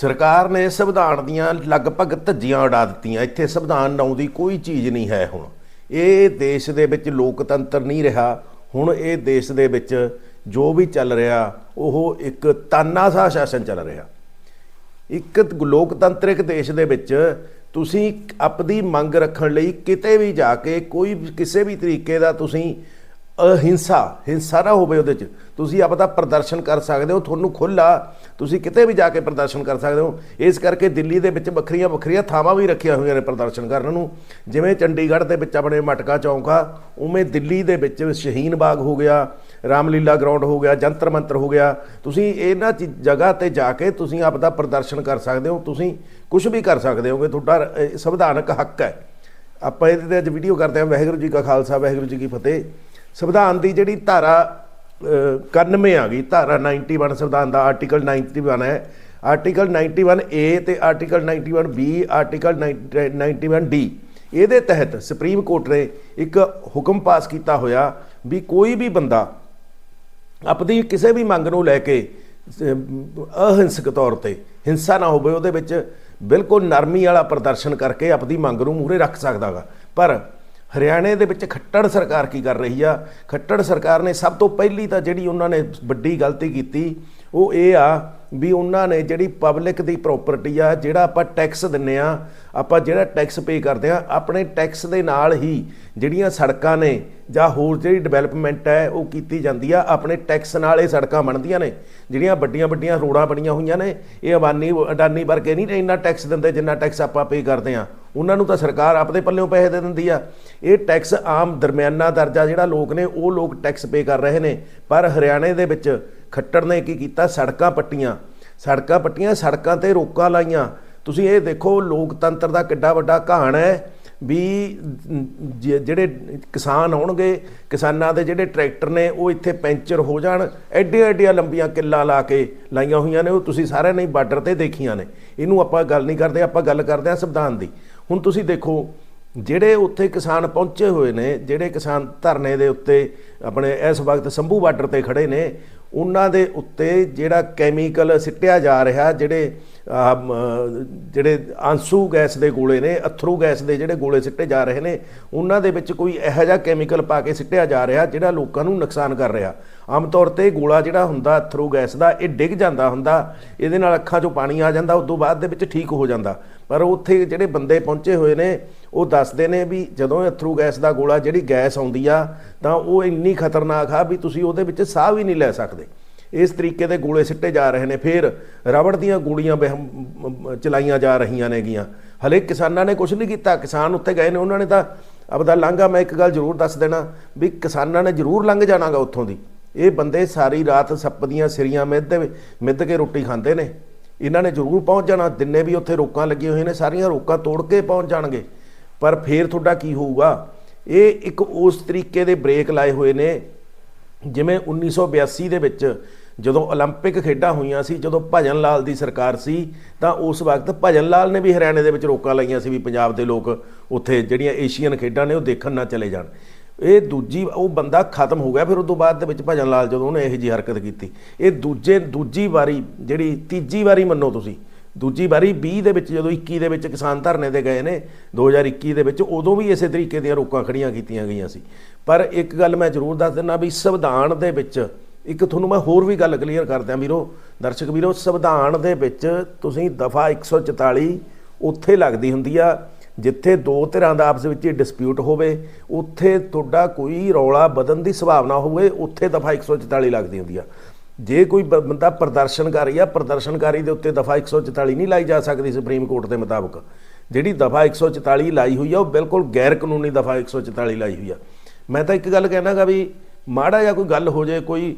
ਸਰਕਾਰ ਨੇ ਸੰਵਿਧਾਨ ਦੀਆਂ ਲਗਭਗ ਧੱਜੀਆਂ ਉਡਾ ਦਿੱਤੀਆਂ। ਇੱਥੇ ਸੰਵਿਧਾਨ ਨਾਉ ਦੀ ਕੋਈ ਚੀਜ਼ ਨਹੀਂ ਹੈ ਹੁਣ। ਇਹ ਦੇਸ਼ ਦੇ ਵਿੱਚ ਲੋਕਤੰਤਰ ਨਹੀਂ ਰਿਹਾ। ਹੁਣ ਇਹ ਦੇਸ਼ ਦੇ ਵਿੱਚ ਜੋ ਵੀ ਚੱਲ ਰਿਹਾ, ਉਹ ਇੱਕ ਤਾਨਾਸ਼ਾਹ ਸ਼ਾਸਨ ਚੱਲ ਰਿਹਾ। ਇੱਕ ਲੋਕਤੰਤਰਿਕ ਦੇਸ਼ ਦੇ ਵਿੱਚ ਤੁਸੀਂ ਆਪਣੀ ਮੰਗ ਰੱਖਣ ਲਈ ਕਿਤੇ ਵੀ ਜਾ ਕੇ, ਕੋਈ ਕਿਸੇ ਵੀ ਤਰੀਕੇ ਦਾ ਤੁਸੀਂ ਅਹਿੰਸਾ ਹਿੰਸਾ ਨਾ ਹੋਵੇ ਉਹਦੇ 'ਚ। ਤੁਸੀਂ ਆਪਦਾ ਪ੍ਰਦਰਸ਼ਨ ਕਰ ਸਕਦੇ ਹੋ, ਤੁਹਾਨੂੰ ਖੁੱਲਾ ਤੁਸੀਂ ਕਿਤੇ ਵੀ ਜਾ ਕੇ ਪ੍ਰਦਰਸ਼ਨ ਕਰ ਸਕਦੇ ਹੋ। ਇਸ ਕਰਕੇ ਦਿੱਲੀ ਦੇ ਵਿੱਚ ਵੱਖਰੀਆਂ ਵੱਖਰੀਆਂ ਥਾਵਾਂ ਵੀ ਰੱਖੀਆਂ ਹੋਈਆਂ ਨੇ ਪ੍ਰਦਰਸ਼ਨ ਕਰਨ ਨੂੰ। ਜਿਵੇਂ ਚੰਡੀਗੜ੍ਹ ਦੇ ਵਿੱਚ ਆਪਣੇ ਮਟਕਾ ਚੌਂਕ ਆ, ਉਵੇਂ ਦਿੱਲੀ ਦੇ ਵਿੱਚ ਸ਼ਹੀਨ ਬਾਗ ਹੋ ਗਿਆ, ਰਾਮਲੀਲਾ ਗਰਾਊਂਡ ਹੋ ਗਿਆ, ਜੰਤਰ ਮੰਤਰ ਹੋ ਗਿਆ। ਤੁਸੀਂ ਇਹਨਾਂ ਚੀ- ਜਗ੍ਹਾ ਤੇ ਜਾ ਕੇ ਤੁਸੀਂ ਆਪਦਾ ਪ੍ਰਦਰਸ਼ਨ ਕਰ ਸਕਦੇ ਹੋ। ਤੁਸੀਂ ਕੁਝ ਵੀ ਕਰ ਸਕਦੇ ਹੋਗੇ, ਤੁਹਾਡਾ ਸੰਵਿਧਾਨਕ ਹੱਕ ਹੈ। ਆਪਾਂ ਇਹਦੇ ਤੇ ਅੱਜ ਵੀਡੀਓ ਕਰਦੇ ਹਾਂ। ਵਾਹਿਗੁਰੂ ਜੀ ਕਾ ਖਾਲਸਾ, ਵਾਹਿਗੁਰੂ ਜੀ ਕੀ ਫਤਿਹ। ਸੰਵਿਧਾਨ ਦੀ ਜਿਹੜੀ ਧਾਰਾ ਅਹ, 91 ਆ ਗਈ ਧਾਰਾ 91 ਸੰਵਿਧਾਨ ਦਾ ਆਰਟੀਕਲ 91 ਹੈ। ਆਰਟੀਕਲ 91 ਏ ਤੇ ਆਰਟੀਕਲ 91 ਬੀ ਆਰਟੀਕਲ 91 ਡੀ ਇਹਦੇ ਤਹਿਤ ਸੁਪਰੀਮ ਕੋਰਟ ਨੇ ਇੱਕ ਹੁਕਮ ਪਾਸ ਕੀਤਾ ਹੋਇਆ ਵੀ ਕੋਈ ਵੀ ਬੰਦਾ ਆਪਣੀ ਕਿਸੇ ਵੀ ਮੰਗ ਨੂੰ ਲੈ ਕੇ ਅਹਿੰਸਕ ਤੌਰ ਤੇ ਹਿੰਸਾ ਨਾ ਹੋਵੇ ਉਹਦੇ ਵਿੱਚ ਬਿਲਕੁਲ ਨਰਮੀ ਵਾਲਾ ਪ੍ਰਦਰਸ਼ਨ ਕਰਕੇ ਆਪਣੀ ਮੰਗ ਨੂੰ ਮੂਹਰੇ ਰੱਖ ਸਕਦਾਗਾ ਪਰ ਹਰਿਆਣੇ ਦੇ ਵਿੱਚ ਖੱਟੜ ਸਰਕਾਰ ਕੀ ਕਰ ਰਹੀ ਆ? ਖੱਟੜ ਸਰਕਾਰ ਨੇ ਸਭ ਤੋਂ ਪਹਿਲੀ ਤਾਂ ਜਿਹੜੀ ਉਹਨਾਂ ਨੇ ਵੱਡੀ ਗਲਤੀ ਕੀਤੀ, ਉਹ ਇਹ ਆ ਵੀ ਉਹਨਾਂ ਨੇ ਜਿਹੜੀ ਪਬਲਿਕ ਦੀ ਪ੍ਰਾਪਰਟੀ ਆ, ਜਿਹੜਾ ਆਪਾਂ ਟੈਕਸ ਦਿੰਨੇ ਆ, ਆਪਾਂ ਜਿਹੜਾ ਟੈਕਸ ਪੇ ਕਰਦੇ ਆ, ਆਪਣੇ ਟੈਕਸ ਦੇ ਨਾਲ ਹੀ ਜਿਹੜੀਆਂ ਸੜਕਾਂ ਨੇ ਜਾਂ ਹੋਰ ਜਿਹੜੀ ਡਿਵੈਲਪਮੈਂਟ ਹੈ, ਉਹ ਕੀਤੀ ਜਾਂਦੀ ਆ। ਆਪਣੇ ਟੈਕਸ ਨਾਲ ਇਹ ਸੜਕਾਂ ਬਣਦੀਆਂ ਨੇ। ਜਿਹੜੀਆਂ ਵੱਡੀਆਂ ਵੱਡੀਆਂ ਰੋਡਾਂ ਬਣੀਆਂ ਹੋਈਆਂ ਨੇ, ਇਹ ਅਬਾਨੀ, ਅਡਾਨੀ ਵਰਗੇ ਨਹੀਂ ਇੰਨਾ ਟੈਕਸ ਦਿੰਦੇ ਜਿੰਨਾ ਟੈਕਸ ਆਪਾਂ ਪੇ ਕਰਦੇ ਆ। ਉਹਨਾਂ ਨੂੰ ਤਾਂ ਸਰਕਾਰ ਆਪਦੇ ਪੱਲਿਓਂ ਪੈਸੇ ਦੇ ਦਿੰਦੀ ਆ। ਇਹ ਟੈਕਸ ਆਮ ਦਰਮਿਆਨਾ ਦਰਜਾ ਜਿਹੜਾ ਲੋਕ ਨੇ, ਉਹ ਲੋਕ ਟੈਕਸ ਪੇ ਕਰ ਰਹੇ ਨੇ। ਪਰ ਹਰਿਆਣੇ ਦੇ ਵਿੱਚ ਖੱਟੜ ਨੇ ਕੀ ਕੀਤਾ? ਸੜਕਾਂ ਪੱਟੀਆਂ। ਸੜਕਾਂ ਪੱਟੀਆਂ, ਸੜਕਾਂ ਤੇ ਰੋਕਾਂ ਲਾਈਆਂ। ਤੁਸੀਂ ਇਹ ਦੇਖੋ, ਲੋਕਤੰਤਰ ਦਾ ਕਿੱਡਾ ਵੱਡਾ ਘਾਣ ਹੈ ਵੀ ਜਿਹੜੇ ਕਿਸਾਨ ਆਉਣਗੇ, ਕਿਸਾਨਾਂ ਦੇ ਜਿਹੜੇ ਟਰੈਕਟਰ ਨੇ, ਉਹ ਇੱਥੇ ਪੈਂਚਰ ਹੋ ਜਾਣ। ਐਡੀਆਂ ਐਡੀਆਂ ਲੰਬੀਆਂ ਕਿੱਲਾਂ ਲਾ ਕੇ ਲਾਈਆਂ ਹੋਈਆਂ ਨੇ, ਉਹ ਤੁਸੀਂ ਸਾਰਿਆਂ ਨੇ ਬਾਰਡਰ ਤੇ ਦੇਖੀਆਂ ਨੇ। ਇਹਨੂੰ ਆਪਾਂ ਗੱਲ ਨਹੀਂ ਕਰਦੇ, ਆਪਾਂ ਗੱਲ ਕਰਦੇ ਹਾਂ ਸੰਵਿਧਾਨ ਦੀ। ਹੁਣ ਤੁਸੀਂ ਦੇਖੋ, ਜਿਹੜੇ ਉੱਥੇ ਕਿਸਾਨ ਪਹੁੰਚੇ ਹੋਏ ਨੇ, ਜਿਹੜੇ ਕਿਸਾਨ ਧਰਨੇ ਦੇ ਉੱਤੇ ਆਪਣੇ ਇਸ ਵਕਤ ਸੰਭੂ ਬਾਰਡਰ ਤੇ ਖੜੇ ਨੇ, ਉਹਨਾਂ ਦੇ ਉੱਤੇ ਜਿਹੜਾ ਕੈਮੀਕਲ ਸਿੱਟਿਆ ਜਾ ਰਿਹਾ, ਜਿਹੜੇ ਜਿਹੜੇ ਆਂਸੂ ਗੈਸ ਦੇ ਗੋਲੇ ਨੇ, ਅਥਰੂ ਗੈਸ ਦੇ ਜਿਹੜੇ ਗੋਲੇ ਸਿੱਟੇ ਜਾ ਰਹੇ ਨੇ, ਉਹਨਾਂ ਦੇ ਵਿੱਚ ਕੋਈ ਇਹੋ ਜਿਹਾ ਕੈਮੀਕਲ ਪਾ ਕੇ ਸਿੱਟਿਆ ਜਾ ਰਿਹਾ, ਜਿਹੜਾ ਲੋਕਾਂ ਨੂੰ ਨੁਕਸਾਨ ਕਰ ਰਿਹਾ। ਆਮ ਤੌਰ ਤੇ ਗੋਲਾ ਜਿਹੜਾ ਹੁੰਦਾ ਅਥਰੂ ਗੈਸ ਦਾ, ਇਹ ਡਿੱਗ ਜਾਂਦਾ ਹੁੰਦਾ, ਇਹਦੇ ਨਾਲ ਅੱਖਾਂ 'ਚੋਂ ਪਾਣੀ ਆ ਜਾਂਦਾ ਉਸ ਤੋਂ ਬਾਅਦ ਦੇ ਵਿੱਚ ਠੀਕ ਹੋ ਜਾਂਦਾ। ਪਰ ਉੱਥੇ ਜਿਹੜੇ ਬੰਦੇ ਪਹੁੰਚੇ ਹੋਏ ਨੇ, ਉਹ ਦੱਸਦੇ ਨੇ ਵੀ ਜਦੋਂ ਅਥਰੂ ਗੈਸ ਦਾ ਗੋਲਾ ਜਿਹੜੀ ਗੈਸ ਆਉਂਦੀ ਆ, ਤਾਂ ਉਹ ਇੰਨੀ ਖਤਰਨਾਕ ਆ ਵੀ ਤੁਸੀਂ ਉਹਦੇ ਵਿੱਚ ਸਾਹ ਵੀ ਨਹੀਂ ਲੈ ਸਕਦੇ। ਇਸ ਤਰੀਕੇ ਦੇ ਗੋਲੇ ਸਿੱਟੇ ਜਾ ਰਹੇ ਨੇ। ਫਿਰ ਰਬੜ ਦੀਆਂ ਗੋਲੀਆਂ ਬਹਿ- ਚਲਾਈਆਂ ਜਾ ਰਹੀਆਂ ਨੇਗੀਆਂ। ਹਲੇ ਕਿਸਾਨਾਂ ਨੇ ਕੁਝ ਨਹੀਂ ਕੀਤਾ। ਕਿਸਾਨ ਉੱਥੇ ਗਏ ਨੇ, ਉਹਨਾਂ ਨੇ ਤਾਂ ਆਪਦਾ ਲਾਂਘਾ ਮੈਂ ਇੱਕ ਗੱਲ ਜ਼ਰੂਰ ਦੱਸ ਦੇਣਾ, ਵੀ ਕਿਸਾਨਾਂ ਨੇ ਜ਼ਰੂਰ ਲੰਘ ਜਾਣਾਗਾ ਉੱਥੋਂ ਦੀ। ਇਹ ਬੰਦੇ ਸਾਰੀ ਰਾਤ ਸੱਪ ਦੀਆਂ ਸਿਰੀਆਂ ਮਿੱਧ ਦੇ ਮਿੱਧ ਕੇ ਰੋਟੀ ਖਾਂਦੇ ਨੇ ਇਹਨਾਂ ਨੇ ਜ਼ਰੂਰ ਪਹੁੰਚ ਜਾਣਾ ਦਿਨੇ ਵੀ ਉੱਥੇ ਰੋਕਾਂ ਲੱਗੀਆਂ ਹੋਈਆਂ ਨੇ ਸਾਰੀਆਂ ਰੋਕਾਂ ਤੋੜ ਕੇ ਪਹੁੰਚ ਜਾਣਗੇ ਪਰ ਫੇਰ ਤੁਹਾਡਾ ਕੀ ਹੋਊਗਾ ਇਹ ਇੱਕ ਉਸ ਤਰੀਕੇ ਦੇ ਬ੍ਰੇਕ ਲਾਏ ਹੋਏ ਨੇ ਜਿਵੇਂ 1982 ਦੇ ਵਿੱਚ ਜਦੋਂ 올림픽 ਖੇਡਾਂ ਹੋਈਆਂ ਸੀ ਜਦੋਂ ਭਜਨ ਲਾਲ ਦੀ ਸਰਕਾਰ ਸੀ ਤਾਂ ਉਸ ਵਕਤ ਭਜਨ ਲਾਲ ਨੇ ਵੀ ਹਰਿਆਣੇ ਦੇ ਵਿੱਚ ਰੋਕਾਂ ਲਾਈਆਂ ਸੀ ਵੀ ਪੰਜਾਬ ਦੇ ਲੋਕ ਉੱਥੇ ਜਿਹੜੀਆਂ ਏਸ਼ੀਅਨ ਖੇਡਾਂ ਨੇ ਉਹ ਦੇਖਣ ਨਾ ਚਲੇ ਜਾਣ ਇਹ ਦੂਜੀ, ਉਹ ਬੰਦਾ ਖਤਮ ਹੋ ਗਿਆ, ਫਿਰ ਉਸ ਤੋਂ ਬਾਅਦ ਦੇ ਵਿੱਚ ਭਜਨ ਲਾਲ ਜਦੋਂ ਉਹਨੇ ਇਹੋ ਜੀ ਹਰਕਤ ਕੀਤੀ। ਇਹ ਦੂਜੇ, ਦੂਜੀ ਵਾਰੀ, ਜਿਹੜੀ ਤੀਜੀ ਵਾਰੀ ਮੰਨੋ ਤੁਸੀਂ, ਦੂਜੀ ਵਾਰੀ 20 ਦੇ ਵਿੱਚ ਜਦੋਂ 21 ਦੇ ਵਿੱਚ ਕਿਸਾਨ ਧਰਨੇ ਤੇ ਗਏ ਨੇ 2021 ਦੇ ਵਿੱਚ ਉਦੋਂ ਵੀ ਇਸੇ ਤਰੀਕੇ ਦੀਆਂ ਰੋਕਾਂ ਖੜੀਆਂ ਕੀਤੀਆਂ ਗਈਆਂ ਸੀ। ਪਰ ਇੱਕ ਗੱਲ ਮੈਂ ਜ਼ਰੂਰ ਦੱਸ ਦਿੰਦਾ ਵੀ ਸੰਵਿਧਾਨ ਦੇ ਵਿੱਚ, ਇੱਕ ਤੁਹਾਨੂੰ ਮੈਂ ਹੋਰ ਵੀ ਗੱਲ ਕਲੀਅਰ ਕਰ ਦਿਆਂ ਵੀਰੋ, ਦਰਸ਼ਕ ਵੀਰੋ, ਸੰਵਿਧਾਨ ਦੇ ਵਿੱਚ ਤੁਸੀਂ ਦਫਾ 144 ਉੱਥੇ ਲੱਗਦੀ ਹੁੰਦੀ ਆ ਜਿੱਥੇ ਦੋ ਧਿਰਾਂ ਦਾ ਆਪਸ ਵਿੱਚ ਡਿਸਪਿਊਟ ਹੋਵੇ, ਉੱਥੇ ਤੁਹਾਡਾ ਕੋਈ ਰੌਲਾ ਵਧਣ ਦੀ ਸੰਭਾਵਨਾ ਹੋਵੇ, ਉੱਥੇ ਦਫਾ 144 ਲੱਗਦੀ ਹੁੰਦੀ ਆ। ਜੇ ਕੋਈ ਬ- ਬੰਦਾ ਪ੍ਰਦਰਸ਼ਨਕਾਰੀ ਆ, ਪ੍ਰਦਰਸ਼ਨਕਾਰੀ ਦੇ ਉੱਤੇ ਦਫਾ 144 ਨਹੀਂ ਲਾਈ ਜਾ ਸਕਦੀ ਸੁਪਰੀਮ ਕੋਰਟ ਦੇ ਮੁਤਾਬਕ। ਜਿਹੜੀ ਦਫਾ 144 ਲਾਈ ਹੋਈ ਆ, ਉਹ ਬਿਲਕੁਲ ਗੈਰ ਕਾਨੂੰਨੀ ਦਫਾ 144 ਲਾਈ ਹੋਈ ਆ। ਮੈਂ ਤਾਂ ਇੱਕ ਗੱਲ ਕਹਿਣਾਗਾ ਵੀ ਮਾੜਾ ਜਾਂ ਕੋਈ ਗੱਲ ਹੋ ਜੇ, ਕੋਈ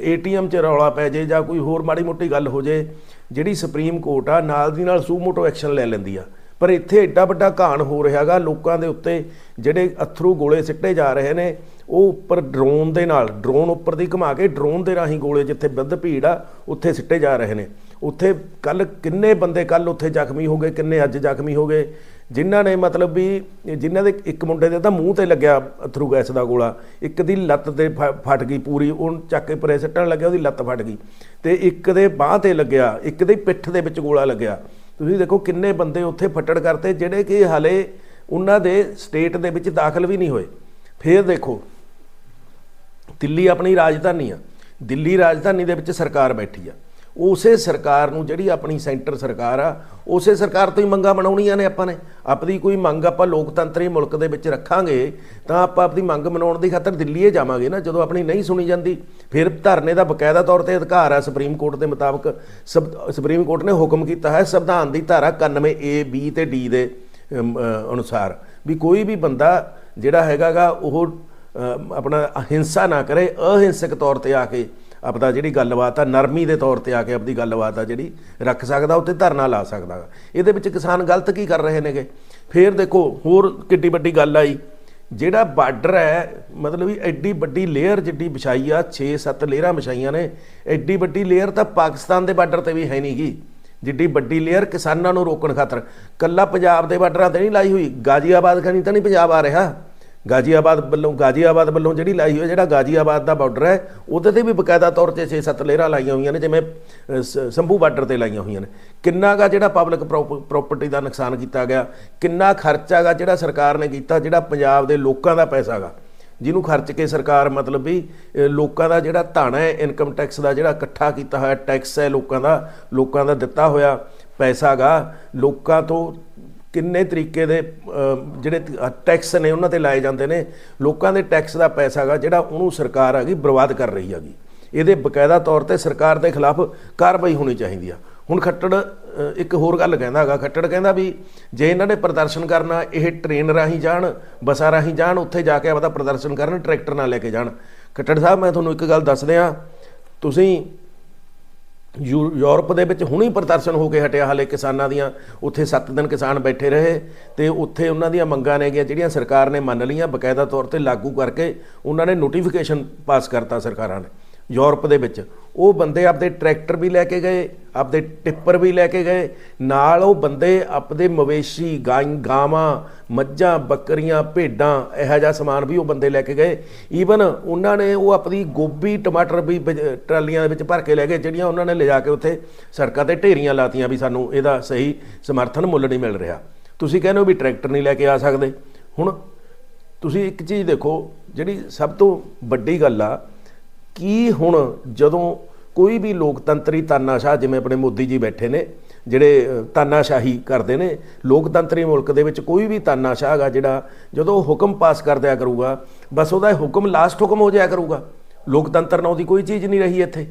ਏਟੀਐਮ 'ਚ ਰੌਲਾ ਪੈ ਜੇ ਜਾਂ ਕੋਈ ਹੋਰ ਮਾੜੀ ਮੋਟੀ ਗੱਲ ਹੋ ਜੇ, ਜਿਹੜੀ ਸੁਪਰੀਮ ਕੋਰਟ ਆ, ਨਾਲ ਦੀ ਨਾਲ ਸੂਮੋਟੋ ਐਕਸ਼ਨ ਲੈ ਲੈਂਦੀ ਆ। ਪਰ ਇੱਥੇ ਐਡਾ ਵੱਡਾ ਘਾਣ ਹੋ ਰਿਹਾਗਾ। ਲੋਕਾਂ ਦੇ ਉੱਤੇ ਜਿਹੜੇ ਅਥਰੂ ਗੋਲੇ ਸਿੱਟੇ ਜਾ ਰਹੇ ਨੇ, ਉਹ ਉੱਪਰ ਡਰੋਨ ਦੇ ਨਾਲ, ਡਰੋਨ ਉੱਪਰ ਦੀ ਘੁਮਾ ਕੇ ਡਰੋਨ ਦੇ ਰਾਹੀਂ ਗੋਲੇ ਜਿੱਥੇ ਵੱਧ ਭੀੜ ਆ, ਉੱਥੇ ਸਿੱਟੇ ਜਾ ਰਹੇ ਨੇ। ਉੱਥੇ ਕੱਲ ਕਿੰਨੇ ਬੰਦੇ ਕੱਲ ਉੱਥੇ ਜ਼ਖਮੀ ਹੋ ਗਏ, ਕਿੰਨੇ ਅੱਜ ਜ਼ਖਮੀ ਹੋ ਗਏ। ਜਿਨ੍ਹਾਂ ਨੇ ਮਤਲਬ ਵੀ ਜਿਨ੍ਹਾਂ ਦੇ ਇੱਕ ਮੁੰਡੇ ਦੇ ਤਾਂ ਮੂੰਹ ਤੇ ਲੱਗਿਆ ਅਥਰੂ ਗੈਸ ਦਾ ਗੋਲਾ। ਇੱਕ ਦੀ ਲੱਤ ਤੇ ਫ- ਫਟ ਗਈ ਪੂਰੀ ਉਹ ਚੱਕ ਕੇ ਪਰੇ ਸੱਟਣ ਲੱਗਿਆ, ਉਹਦੀ ਲੱਤ ਫਟ ਗਈ। ਤੇ ਇੱਕ ਦੇ ਬਾਹ ਤੇ ਲੱਗਿਆ, ਇੱਕ ਦੇ ਪਿੱਠ ਦੇ ਵਿੱਚ ਗੋਲਾ ਲੱਗਿਆ। ਤੁਸੀਂ ਦੇਖੋ ਕਿੰਨੇ ਬੰਦੇ ਉੱਥੇ ਫੱਟੜ ਕਰਤੇ, ਜਿਹੜੇ ਕਿ ਹਲੇ ਉਹਨਾਂ ਦੇ ਸਟੇਟ ਦੇ ਵਿੱਚ ਦਾਖਲ ਵੀ ਨਹੀਂ ਹੋਏ। ਫਿਰ ਦੇਖੋ, ਦਿੱਲੀ ਆਪਣੀ ਰਾਜਧਾਨੀ ਆ। ਦਿੱਲੀ ਰਾਜਧਾਨੀ ਦੇ ਵਿੱਚ ਸਰਕਾਰ ਬੈਠੀ ਆ। ਉਸੇ ਸਰਕਾਰ ਨੂੰ ਜਿਹੜੀ ਆਪਣੀ ਸੈਂਟਰ ਸਰਕਾਰ ਆ, ਉਸੇ ਸਰਕਾਰ ਤੋਂ ਹੀ ਮੰਗਾਂ ਬਣਾਉਣੀਆਂ ਨੇ ਆਪਾਂ ਨੇ। ਆਪਣੀ ਕੋਈ ਮੰਗ ਆਪਾਂ ਲੋਕਤੰਤਰੀ ਮੁਲਕ ਦੇ ਵਿੱਚ ਰੱਖਾਂਗੇ, ਤਾਂ ਆਪਾਂ ਆਪਣੀ ਮੰਗ ਮਨਾਉਣ ਦੀ ਖਾਤਰ ਦਿੱਲੀਏ ਜਾਵਾਂਗੇ ਨਾ, ਜਦੋਂ ਆਪਣੀ ਨਹੀਂ ਸੁਣੀ ਜਾਂਦੀ। ਫਿਰ ਧਰਨੇ ਦਾ ਬਕਾਇਦਾ ਤੌਰ ਤੇ ਅਧਿਕਾਰ ਆ ਸੁਪਰੀਮ ਕੋਰਟ ਦੇ ਮੁਤਾਬਕ। ਸਬ- ਸੁਪਰੀਮ ਕੋਰਟ ਨੇ ਹੁਕਮ ਕੀਤਾ ਹੈ ਸੰਵਿਧਾਨ ਦੀ ਧਾਰਾ 91 ਏ ਬੀ ਤੇ ਡੀ ਦੇ ਅਨੁਸਾਰ ਵੀ ਕੋਈ ਵੀ ਬੰਦਾ ਜਿਹੜਾ ਹੈਗਾਗਾ ਉਹ ਆਪਣਾ ਅਹਿੰਸਾ ਨਾ ਕਰੇ, ਅਹਿੰਸਕ ਤੌਰ ਤੇ ਆ ਕੇ ਆਪਦਾ ਜਿਹੜੀ ਗੱਲਬਾਤ ਆ, ਨਰਮੀ ਦੇ ਤੌਰ ਤੇ ਆ ਕੇ ਆਪਦੀ ਗੱਲਬਾਤ ਆ ਜਿਹੜੀ ਰੱਖ ਸਕਦਾ ਉੱਤੇ ਧਰਨਾ ਲਾ ਸਕਦਾ ਇਹਦੇ ਵਿੱਚ ਕਿਸਾਨ ਗਲਤ ਕੀ ਕਰ ਰਹੇ ਨੇਗੇ? ਫੇਰ ਦੇਖੋ, ਹੋਰ ਕਿੱਡੀ ਵੱਡੀ ਗੱਲ ਆਈ। ਜਿਹੜਾ ਬਾਰਡਰ ਹੈ, ਮਤਲਬ ਵੀ ਐਡੀ ਵੱਡੀ ਲੇਅਰ ਜਿੱਡੀ ਵਿਛਾਈ ਆ 6-7 ਲੇਅਰਾਂ ਵਿਛਾਈਆਂ ਨੇ, ਐਡੀ ਵੱਡੀ ਲੇਅਰ ਤਾਂ ਪਾਕਿਸਤਾਨ ਦੇ ਬਾਰਡਰ ਤੇ ਵੀ ਹੈ ਨਹੀਂਗੀ ਜਿੱਡੀ ਵੱਡੀ ਲੇਅਰ ਕਿਸਾਨਾਂ ਨੂੰ ਰੋਕਣ ਖਾਤਰ। ਕੱਲਾ ਪੰਜਾਬ ਦੇ ਬਾਰਡਰਾਂ ਤੇ ਨਹੀਂ ਲਾਈ ਹੋਈ, ਗਾਜ਼ੀਆਬਾਦ ਖਣੀ ਤਾਂ ਨਹੀਂ ਪੰਜਾਬ ਆ ਰਿਹਾ। ਗਾਜ਼ੀਆਬਾਦ ਵੱਲੋਂ ਗਾਜ਼ੀਆਬਾਦ ਵੱਲੋਂ ਜਿਹੜੀ ਲਾਈ ਹੋਈ ਹੈ, ਜਿਹੜਾ ਗਾਜ਼ੀਆਬਾਦ ਦਾ ਬਾਰਡਰ ਹੈ, ਉਹਦੇ ਤੇ ਵੀ ਬਕਾਇਦਾ ਤੌਰ ਤੇ 6-7 ਲੇਅਰਾਂ ਲਾਈਆਂ ਹੋਈਆਂ ਨੇ, ਜਿਵੇਂ ਸ- ਸੰਭੂ ਬਾਰਡਰ ਤੇ ਲਾਈਆਂ ਹੋਈਆਂ ਨੇ। ਕਿੰਨਾ ਗਾ ਜਿਹੜਾ ਪਬਲਿਕ ਪ੍ਰਾਪਰਟੀ ਦਾ ਨੁਕਸਾਨ ਕੀਤਾ ਗਿਆ? ਕਿੰਨਾ ਖਰਚਾ ਗਾ ਜਿਹੜਾ ਸਰਕਾਰ ਨੇ ਕੀਤਾ, ਜਿਹੜਾ ਪੰਜਾਬ ਦੇ ਲੋਕਾਂ ਦਾ ਪੈਸਾ ਗਾ? ਜਿਹਨੂੰ ਖਰਚ ਕੇ ਸਰਕਾਰ ਮਤਲਬ ਵੀ ਲੋਕਾਂ ਦਾ ਜਿਹੜਾ ਧਨ ਹੈ ਇਨਕਮ ਟੈਕਸ ਦਾ ਜਿਹੜਾ ਇਕੱਠਾ ਕੀਤਾ ਹੋਇਆ ਟੈਕਸ ਹੈ ਲੋਕਾਂ ਦਾ ਲੋਕਾਂ ਦਾ ਦਿੱਤਾ ਹੋਇਆ ਪੈਸਾ ਗਾ, ਲੋਕਾਂ ਤੋਂ ਕਿੰਨੇ ਤਰੀਕੇ ਦੇ ਜਿਹੜੇ ਟੈਕਸ ਨੇ ਉਹਨਾਂ ਤੇ ਲਾਏ ਜਾਂਦੇ ਨੇ, ਲੋਕਾਂ ਦੇ ਟੈਕਸ ਦਾ ਪੈਸਾ ਗਾ ਜਿਹੜਾ ਉਹਨੂੰ ਸਰਕਾਰ ਹੈਗੀ ਬਰਬਾਦ ਕਰ ਰਹੀ ਹੈਗੀ। ਇਹਦੇ ਬਕਾਇਦਾ ਤੌਰ ਤੇ ਸਰਕਾਰ ਦੇ ਖਿਲਾਫ ਕਾਰਵਾਈ ਹੋਣੀ ਚਾਹੀਦੀ ਆ। ਹੁਣ ਖੱਟੜ ਇੱਕ ਹੋਰ ਗੱਲ ਕਹਿੰਦਾ ਹੈਗਾ, ਖੱਟੜ ਕਹਿੰਦਾ ਵੀ ਜੇ ਇਹਨਾਂ ਨੇ ਪ੍ਰਦਰਸ਼ਨ ਕਰਨਾ, ਇਹ ਟ੍ਰੇਨ ਰਾਹੀਂ ਜਾਣ, ਬੱਸਾਂ ਰਾਹੀਂ ਜਾਣ, ਉੱਥੇ ਜਾ ਕੇ ਆਪਦਾ ਪ੍ਰਦਰਸ਼ਨ ਕਰਨ, ਟਰੈਕਟਰ ਨਾਲ ਲੈ ਕੇ ਜਾਣ। ਖੱਟੜ ਸਾਹਿਬ, ਮੈਂ ਤੁਹਾਨੂੰ ਇੱਕ ਗੱਲ ਦੱਸ ਦਿਆਂ, ਤੁਸੀਂ ਯੂਰਪ ਦੇ ਵਿੱਚ ਹੁਣੀ ਪ੍ਰਦਰਸ਼ਨ ਹੋ ਕੇ ਹਟਿਆ। ਹਾਲੇ ਕਿਸਾਨਾਂ ਦੀਆਂ ਉੱਥੇ 7 ਦਿਨ ਕਿਸਾਨ ਬੈਠੇ ਰਹੇ ਤੇ ਉੱਥੇ ਉਹਨਾਂ ਦੀਆਂ ਮੰਗਾਂ ਨੇਗੀਆਂ ਜਿਹੜੀਆਂ ਸਰਕਾਰ ਨੇ ਮੰਨ ਲਈਆਂ, ਬਕਾਇਦਾ ਤੌਰ ਤੇ ਲਾਗੂ ਕਰਕੇ ਉਹਨਾਂ ਨੇ ਨੋਟੀਫਿਕੇਸ਼ਨ ਪਾਸ ਕਰਤਾ ਸਰਕਾਰਾਂ ਨੇ। ਯੂਰਪ ਦੇ ਵਿੱਚ ਉਹ ਬੰਦੇ ਆਪਦੇ ਟਰੈਕਟਰ ਵੀ ਲੈ ਕੇ ਗਏ, ਆਪਦੇ ਟਿੱਪਰ ਵੀ ਲੈ ਕੇ ਗਏ। ਨਾਲ ਉਹ ਬੰਦੇ ਆਪਦੇ ਮਵੇਸ਼ੀ ਗਾਂ ਗਾਵਾਂ, ਮੱਝਾਂ, ਬੱਕਰੀਆਂ, ਭੇਡਾਂ, ਇਹੋ ਜਿਹਾ ਸਮਾਨ ਵੀ ਉਹ ਬੰਦੇ ਲੈ ਕੇ ਗਏ। ਈਵਨ ਉਹਨਾਂ ਨੇ ਉਹ ਆਪਣੀ ਗੋਭੀ, ਟਮਾਟਰ ਵੀ ਵਿੱਚ- ਟਰਾਲੀਆਂ ਦੇ ਵਿੱਚ ਭਰ ਕੇ ਲੈ ਗਏ, ਜਿਹੜੀਆਂ ਉਹਨਾਂ ਨੇ ਲਿਜਾ ਕੇ ਉੱਥੇ ਸੜਕਾਂ ਤੇ ਢੇਰੀਆਂ ਲਾਤੀਆਂ ਵੀ ਸਾਨੂੰ ਇਹਦਾ ਸਹੀ ਸਮਰਥਨ ਮੁੱਲ ਨਹੀਂ ਮਿਲ ਰਿਹਾ। ਤੁਸੀਂ ਕਹਿੰਦੇ ਹੋ ਵੀ ਟਰੈਕਟਰ ਨਹੀਂ ਲੈ ਕੇ ਆ ਸਕਦੇ। ਹੁਣ ਤੁਸੀਂ ਇੱਕ ਚੀਜ਼ ਦੇਖੋ, ਜਿਹੜੀ ਸਭ ਤੋਂ ਵੱਡੀ ਗੱਲ ਆ ਕੀ ਹੁਣ ਜਦੋਂ ਕੋਈ ਵੀ ਲੋਕਤੰਤਰੀ ਤਾਨਾਸ਼ਾਹ, ਜਿਵੇਂ ਆਪਣੇ ਮੋਦੀ ਜੀ ਬੈਠੇ ਨੇ, ਜਿਹੜੇ ਤਾਨਾਸ਼ਾਹੀ ਕਰਦੇ ਨੇ, ਲੋਕਤੰਤਰੀ ਮੁਲਕ ਦੇ ਵਿੱਚ ਕੋਈ ਵੀ ਤਾਨਾਸ਼ਾਹ ਹੈਗਾ ਜਿਹੜਾ ਜਦੋਂ ਉਹ ਹੁਕਮ ਪਾਸ ਕਰ ਦਿਆ ਕਰੂਗਾ, ਬਸ ਉਹਦਾ ਹੁਕਮ, ਲਾਸਟ ਹੁਕਮ ਹੋ ਜਾਇਆ ਕਰੂਗਾ। ਲੋਕਤੰਤਰ ਨਾਲ ਉਹਦੀ ਕੋਈ ਚੀਜ਼ ਨਹੀਂ ਰਹੀ ਇੱਥੇ।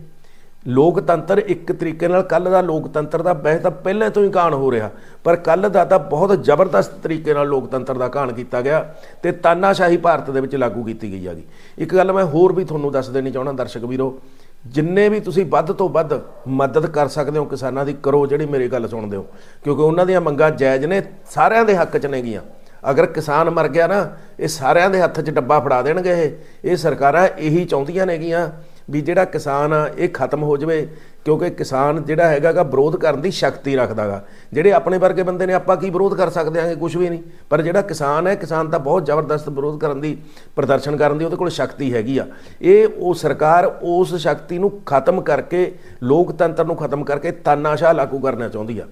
ਲੋਕਤੰਤਰ ਇੱਕ ਤਰੀਕੇ ਨਾਲ ਕੱਲ ਦਾ ਲੋਕਤੰਤਰ ਦਾ ਵੈਸੇ ਤਾਂ ਪਹਿਲਾਂ ਤੋਂ ਹੀ ਕਾਣ ਹੋ ਰਿਹਾ। ਪਰ ਕੱਲ ਦਾ ਤਾਂ ਬਹੁਤ ਜ਼ਬਰਦਸਤ ਤਰੀਕੇ ਨਾਲ ਲੋਕਤੰਤਰ ਦਾ ਕਾਣ ਕੀਤਾ ਗਿਆ ਤੇ ਤਾਨਾਸ਼ਾਹੀ ਭਾਰਤ ਦੇ ਵਿੱਚ ਲਾਗੂ ਕੀਤੀ ਗਈ ਹੈਗੀ ਇੱਕ ਗੱਲ ਮੈਂ ਹੋਰ ਵੀ ਤੁਹਾਨੂੰ ਦੱਸ ਦੇਣੀ ਚਾਹੁੰਦਾ ਦਰਸ਼ਕ ਵੀਰੋ, ਜਿੰਨੇ ਵੀ ਤੁਸੀਂ ਵੱਧ ਤੋਂ ਵੱਧ ਮਦਦ ਕਰ ਸਕਦੇ ਹੋ ਕਿਸਾਨਾਂ ਦੀ, ਕਰੋ ਜਿਹੜੀ ਮੇਰੀ ਗੱਲ ਸੁਣਦੇ ਹੋ। ਕਿਉਂਕਿ ਉਹਨਾਂ ਦੀਆਂ ਮੰਗਾਂ ਜਾਇਜ਼ ਨੇ, ਸਾਰਿਆਂ ਦੇ ਹੱਕ 'ਚ ਨੇਗੀਆਂ ਅਗਰ ਕਿਸਾਨ ਮਰ ਗਿਆ ਨਾ, ਇਹ ਸਾਰਿਆਂ ਦੇ ਹੱਥ 'ਚ ਡੱਬਾ ਫੜਾ ਦੇਣਗੇ ਇਹ। ਇਹ ਸਰਕਾਰਾਂ ਇਹੀ ਚਾਹੁੰਦੀਆਂ ਨੇਗੀਆਂ ਵੀ ਜਿਹੜਾ ਕਿਸਾਨ ਆ, ਇਹ ਖਤਮ ਹੋ ਜਾਵੇ, ਕਿਉਂਕਿ ਕਿਸਾਨ ਜਿਹੜਾ ਹੈਗਾਗਾ ਵਿਰੋਧ ਕਰਨ ਦੀ ਸ਼ਕਤੀ ਰੱਖਦਾਗਾ ਜਿਹੜੇ ਆਪਣੇ ਵਰਗੇ ਬੰਦੇ ਨੇ, ਆਪਾਂ ਕੀ ਵਿਰੋਧ ਕਰ ਸਕਦੇ ਆਂਗੇ? ਕੁਝ ਵੀ ਨਹੀਂ। ਪਰ ਜਿਹੜਾ ਕਿਸਾਨ ਹੈ, ਕਿਸਾਨ ਤਾਂ ਬਹੁਤ ਜ਼ਬਰਦਸਤ ਵਿਰੋਧ ਕਰਨ ਦੀ, ਪ੍ਰਦਰਸ਼ਨ ਕਰਨ ਦੀ ਉਹਦੇ ਕੋਲ ਸ਼ਕਤੀ ਹੈਗੀ ਆ। ਇਹ ਉਹ ਸਰਕਾਰ ਉਸ ਸ਼ਕਤੀ ਨੂੰ ਖਤਮ ਕਰਕੇ, ਲੋਕਤੰਤਰ ਨੂੰ ਖਤਮ ਕਰਕੇ ਤਾਨਾਸ਼ਾਹ ਲਾਗੂ ਕਰਨਾ ਚਾਹੁੰਦੀ ਆ।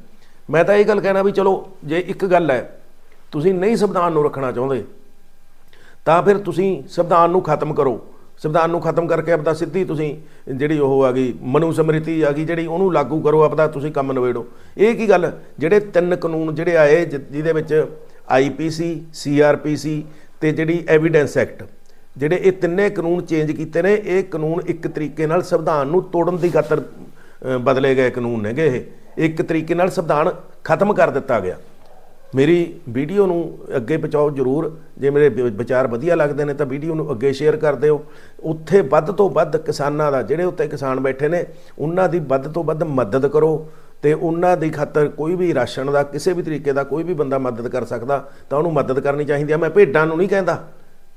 ਮੈਂ ਤਾਂ ਇਹ ਗੱਲ ਕਹਿਣਾ ਵੀ ਚਲੋ, ਜੇ ਇੱਕ ਗੱਲ ਹੈ, ਤੁਸੀਂ ਨਹੀਂ ਸੰਵਿਧਾਨ ਨੂੰ ਰੱਖਣਾ ਚਾਹੁੰਦੇ, ਤਾਂ ਫਿਰ ਤੁਸੀਂ ਸੰਵਿਧਾਨ ਨੂੰ ਖਤਮ ਕਰੋ। ਸੰਵਿਧਾਨ ਨੂੰ ਖਤਮ ਕਰਕੇ ਆਪਦਾ ਸਿੱਧੀ ਤੁਸੀਂ ਜਿਹੜੀ ਉਹ ਆ ਗਈ, ਮਨੂ ਸਮ੍ਰਿਤੀ ਆ ਗਈ, ਜਿਹੜੀ ਉਹਨੂੰ ਲਾਗੂ ਕਰੋ, ਆਪਦਾ ਤੁਸੀਂ ਕੰਮ ਨਵੇੜੋ ਇਹ ਕੀ ਗੱਲ? ਜਿਹੜੇ ਤਿੰਨ ਕਾਨੂੰਨ ਜਿਹੜੇ ਆਏ, ਜਿ- ਜਿਹਦੇ ਵਿੱਚ ਆਈਪੀਸੀ ਸੀਆਰਪੀਸੀ ਤੇ ਜਿਹੜੀ ਐਵੀਡੈਂਸ ਐਕਟ ਜਿਹੜੇ ਇਹ ਤਿੰਨੇ ਕਾਨੂੰਨ ਚੇਂਜ ਕੀਤੇ ਨੇ, ਇਹ ਕਾਨੂੰਨ ਇੱਕ ਤਰੀਕੇ ਨਾਲ ਸੰਵਿਧਾਨ ਨੂੰ ਤੋੜਨ ਦੀ ਖਾਤਰ ਬਦਲੇ ਗਏ ਕਾਨੂੰਨ ਨੇਗੇ ਇਹ। ਇੱਕ ਤਰੀਕੇ ਨਾਲ ਸੰਵਿਧਾਨ ਖਤਮ ਕਰ ਦਿੱਤਾ ਗਿਆ। ਮੇਰੀ ਵੀਡੀਓ ਨੂੰ ਅੱਗੇ ਪਹੁੰਚਾਓ ਜਰੂਰ। ਜੇ ਮੇਰੇ ਵਿਚਾਰ ਵਧੀਆ ਲੱਗਦੇ ਨੇ ਤਾਂ ਵੀਡੀਓ ਨੂੰ ਅੱਗੇ ਸ਼ੇਅਰ ਕਰ ਦਿਓ। ਉੱਥੇ ਵੱਧ ਤੋਂ ਵੱਧ ਕਿਸਾਨਾਂ ਦਾ, ਜਿਹੜੇ ਉੱਤੇ ਕਿਸਾਨ ਬੈਠੇ ਨੇ, ਉਹਨਾਂ ਦੀ ਵੱਧ ਤੋਂ ਵੱਧ ਮਦਦ ਕਰੋ ਤੇ ਉਹਨਾਂ ਦੀ ਖਾਤਰ ਕੋਈ ਵੀ ਰਾਸ਼ਨ ਦਾ, ਕਿਸੇ ਵੀ ਤਰੀਕੇ ਦਾ ਕੋਈ ਵੀ ਬੰਦਾ ਮਦਦ ਕਰ ਸਕਦਾ, ਤਾਂ ਉਹਨੂੰ ਮਦਦ ਕਰਨੀ ਚਾਹੀਦੀ ਆ। ਮੈਂ ਭੇਡਾਂ ਨੂੰ ਨਹੀਂ ਕਹਿੰਦਾ।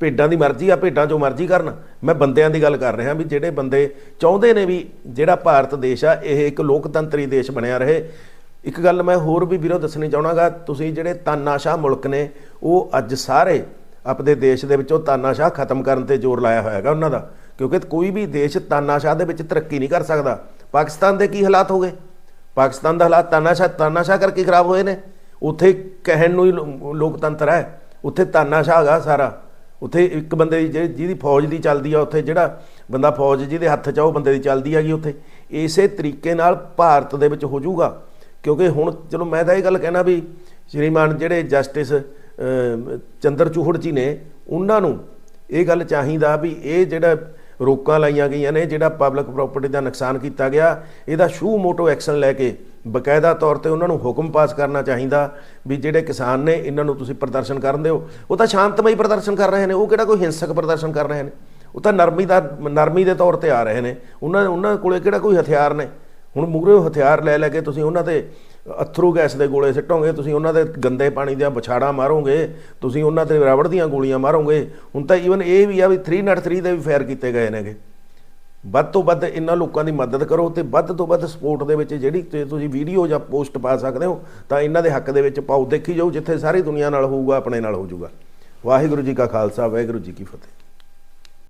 ਭੇਡਾਂ ਦੀ ਮਰਜ਼ੀ ਆ, ਭੇਡਾਂ ਜੋ ਮਰਜ਼ੀ ਕਰਨ। ਮੈਂ ਬੰਦਿਆਂ ਦੀ ਗੱਲ ਕਰ ਰਿਹਾ ਵੀ ਜਿਹੜੇ ਬੰਦੇ ਚਾਹੁੰਦੇ ਨੇ ਵੀ ਜਿਹੜਾ ਭਾਰਤ ਦੇਸ਼ ਆ, ਇਹ ਇੱਕ ਲੋਕਤੰਤਰੀ ਦੇਸ਼ ਬਣਿਆ ਰਹੇ ਇੱਕ ਗੱਲ ਮੈਂ ਹੋਰ ਵੀ ਵੀਰੋ ਦੱਸਣੀ ਚਾਹਣਾਗਾ, ਤੁਸੀਂ ਜਿਹੜੇ ਤਾਨਾਸ਼ਾਹ ਮੁਲਕ ਨੇ, ਉਹ ਅੱਜ ਸਾਰੇ ਆਪਣੇ ਦੇਸ਼ ਦੇ ਵਿੱਚੋਂ ਤਾਨਾਸ਼ਾਹ ਖਤਮ ਕਰਨ ਤੇ ਜ਼ੋਰ ਲਾਇਆ ਹੋਇਆ ਹੈਗਾ ਉਹਨਾਂ ਦਾ। ਕਿਉਂਕਿ ਕੋਈ ਵੀ ਦੇਸ਼ ਤਾਨਾਸ਼ਾਹ ਦੇ ਵਿੱਚ ਤਰੱਕੀ ਨਹੀਂ ਕਰ ਸਕਦਾ। ਪਾਕਿਸਤਾਨ ਦੇ ਕੀ ਹਾਲਾਤ ਹੋ ਗਏ? ਪਾਕਿਸਤਾਨ ਦਾ ਹਾਲਾਤ ਤਾਨਾਸ਼ਾਹ ਤਾਨਾਸ਼ਾਹ ਕਰਕੇ ਖਰਾਬ ਹੋਏ ਨੇ। ਉੱਥੇ ਕਹਿਣ ਨੂੰ ਹੀ ਲੋਕਤੰਤਰ ਹੈ। ਉੱਥੇ ਤਾਨਾਸ਼ਾਹ ਹੈਗਾ ਸਾਰਾ। ਉੱਥੇ ਇੱਕ ਬੰਦੇ ਦੀ ਜਿਹੜੀ- ਜਿਹਦੀ ਫੌਜ ਦੀ ਚੱਲਦੀ ਆ, ਉੱਥੇ ਜਿਹੜਾ ਬੰਦਾ ਫੌਜ ਜਿਹਦੇ ਹੱਥ 'ਚ ਆ, ਉਹ ਬੰਦੇ ਦੀ ਚੱਲਦੀ ਹੈਗੀ ਉੱਥੇ। ਇਸੇ ਤਰੀਕੇ ਨਾਲ ਭਾਰਤ ਦੇ ਵਿੱਚ ਹੋ ਜਾਊਗਾ। ਕਿਉਂਕਿ ਹੁਣ ਚਲੋ ਮੈਂ ਤਾਂ ਇਹ ਗੱਲ ਕਹਿਣਾ ਵੀ ਸ਼੍ਰੀਮਾਨ ਜਿਹੜੇ ਜਸਟਿਸ ਚੰਦਰਚੂੜ ਜੀ ਨੇ, ਉਹਨਾਂ ਨੂੰ ਇਹ ਗੱਲ ਚਾਹੀਦਾ ਵੀ ਇਹ ਜਿਹੜਾ ਰੋਕਾਂ ਲਾਈਆਂ ਗਈਆਂ ਨੇ, ਜਿਹੜਾ ਪਬਲਿਕ ਪ੍ਰਾਪਰਟੀ ਦਾ ਨੁਕਸਾਨ ਕੀਤਾ ਗਿਆ, ਇਹਦਾ ਸ਼ੂ ਮੋਟੋ ਐਕਸ਼ਨ ਲੈ ਕੇ ਬਕਾਇਦਾ ਤੌਰ ਤੇ ਉਹਨਾਂ ਨੂੰ ਹੁਕਮ ਪਾਸ ਕਰਨਾ ਚਾਹੀਦਾ ਵੀ ਜਿਹੜੇ ਕਿਸਾਨ ਨੇ, ਇਹਨਾਂ ਨੂੰ ਤੁਸੀਂ ਪ੍ਰਦਰਸ਼ਨ ਕਰਨ ਦਿਓ। ਉਹ ਤਾਂ ਸ਼ਾਂਤਮਈ ਪ੍ਰਦਰਸ਼ਨ ਕਰ ਰਹੇ ਨੇ, ਉਹ ਕਿਹੜਾ ਕੋਈ ਹਿੰਸਕ ਪ੍ਰਦਰਸ਼ਨ ਕਰ ਰਹੇ ਨੇ? ਉਹ ਤਾਂ ਨਰਮੀ ਦਾ, ਨਰਮੀ ਦੇ ਤੌਰ ਤੇ ਆ ਰਹੇ ਨੇ। ਉਹਨਾਂ ਉਹਨਾਂ ਕੋਲੇ ਕਿਹੜਾ ਕੋਈ ਹਥਿਆਰ ਨੇ? ਹੁਣ ਮੂਹਰੇ ਹਥਿਆਰ ਲੈ ਲੈ ਕੇ ਤੁਸੀਂ ਉਹਨਾਂ ਤੇ ਅਥਰੂ ਗੈਸ ਦੇ ਗੋਲੇ ਸਿੱਟੋਗੇ, ਤੁਸੀਂ ਉਹਨਾਂ ਦੇ ਗੰਦੇ ਪਾਣੀ ਦੀਆਂ ਬਛਾੜਾਂ ਮਾਰੋਗੇ, ਤੁਸੀਂ ਉਹਨਾਂ ਤੇ ਰਬੜ ਦੀਆਂ ਗੋਲੀਆਂ ਮਾਰੋਗੇ, ਹੁਣ ਤਾਂ ਈਵਨ ਇਹ ਵੀ ਆ ਵੀ 303 ਦੇ ਵੀ ਫਾਇਰ ਕੀਤੇ ਗਏ ਨੇਗੇ। ਵੱਧ ਤੋਂ ਵੱਧ ਇਹਨਾਂ ਲੋਕਾਂ ਦੀ ਮਦਦ ਕਰੋ ਤੇ ਵੱਧ ਤੋਂ ਵੱਧ ਸਪੋਰਟ ਦੇ ਵਿੱਚ ਜਿਹੜੀ ਤੇ ਤੁਸੀਂ ਵੀਡੀਓ ਜਾਂ ਪੋਸਟ ਪਾ ਸਕਦੇ ਹੋ, ਤਾਂ ਇਹਨਾਂ ਦੇ ਹੱਕ ਦੇ ਵਿੱਚ ਪਾਓ, ਦੇਖੀ ਜਾਓ ਜਿੱਥੇ ਸਾਰੀ ਦੁਨੀਆ ਨਾਲ ਹੋਊਗਾ, ਆਪਣੇ ਨਾਲ ਹੋ ਜਾਊਗਾ ਵਾਹਿਗੁਰੂ ਜੀ ਕਾ ਖਾਲਸਾ, ਵਾਹਿਗੁਰੂ ਜੀ ਕੀ ਫਤਿਹ।